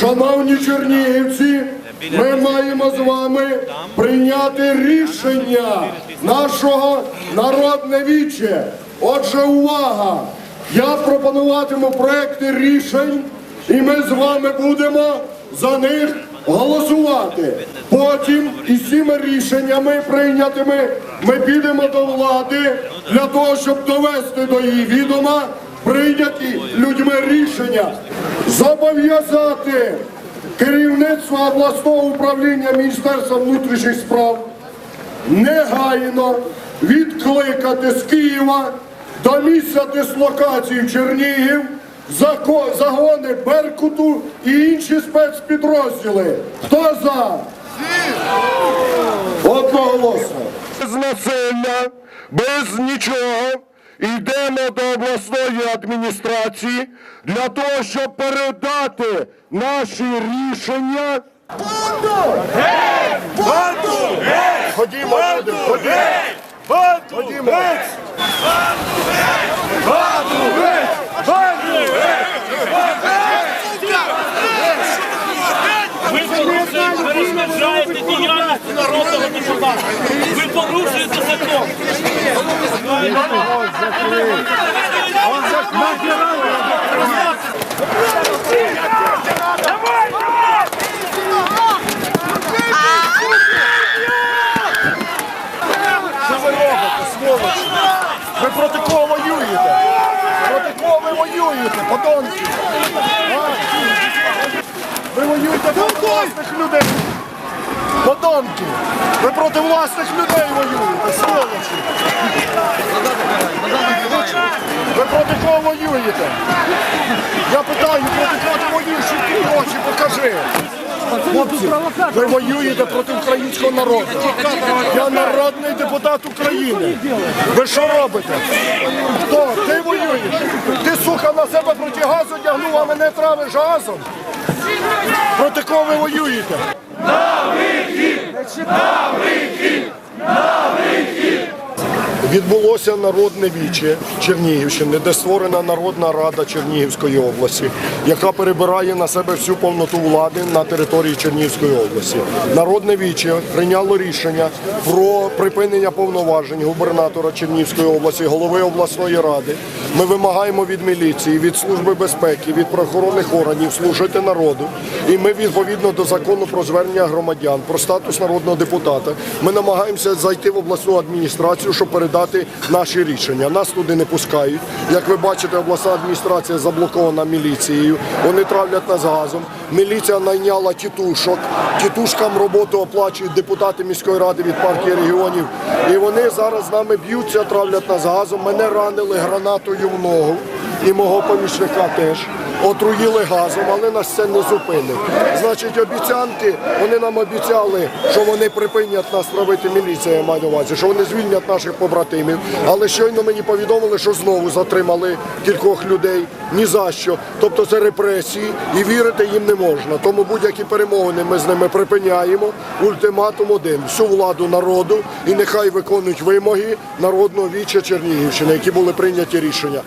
Шановні чернігівці, ми маємо з вами прийняти рішення нашого народне віче. Отже, увага! Я пропонуватиму проекти рішень, і ми з вами будемо за них голосувати. Потім із цими рішеннями прийнятими ми підемо до влади для того, щоб довести до її відома прийняті людьми рішення, зобов'язати керівництво обласного управління Міністерства внутрішніх справ негайно відкликати з Києва до місця дислокації в Чернігів загони Беркуту і інші спецпідрозділи. Хто за? Одноголосно. Без насилля, без нічого. Йдемо до обласної адміністрації для того, щоб передати наші рішення. Ходімо, люди, ходімо. Ходімо. Ви перешкоджаєте діяльності народного депутата. Ви порушуєте закон. Ви? Ви проти кого воюєте? Проти кого ви воюєте, подонки? Ви воюєте проти власних людей. Подонки! Ви проти власних людей воюєте, сволочі! Ви проти кого воюєте? Я питаю, проти кого ти воюєш, які очі покажи. Хлопці, ви воюєте проти українського народу. Я народний депутат України. Ви що робите? Хто? Ти воюєш? Ти, сука, на себе проти газу тягнув, а мене травиш газом? Проти кого ви воюєте? Відбулося народне віче Чернігівщини, де створена Народна Рада Чернігівської області, яка перебирає на себе всю повноту влади на території Чернігівської області. Народне віче прийняло рішення про припинення повноважень губернатора Чернігівської області, голови обласної ради. Ми вимагаємо від міліції, від служби безпеки, від правоохоронних органів служити народу. І ми відповідно до закону про звернення громадян, про статус народного депутата. Ми намагаємося зайти в обласну адміністрацію, щоб передати наші рішення. Нас туди не пускають. Як ви бачите, обласна адміністрація заблокована міліцією. Вони травлять нас газом. Міліція найняла тітушок. Тітушкам роботу оплачують депутати міської ради від партії регіонів. І вони зараз з нами б'ються, травлять нас газом. Мене ранили гранатою в ногу і мого помічника теж. Отруїли газом, але нас це не зупинить. Значить, обіцянки, вони нам обіцяли, що вони припинять нас травити міліція, я маю на увазі, що вони звільнять наших побратимів. Але щойно мені повідомили, що знову затримали кількох людей. Ні за що. Тобто це репресії і вірити їм не можна. Тому будь-які перемовини ми з ними припиняємо. Ультиматум один всю владу народу і нехай виконують вимоги народного віча Чернігівщини, які були прийняті рішення.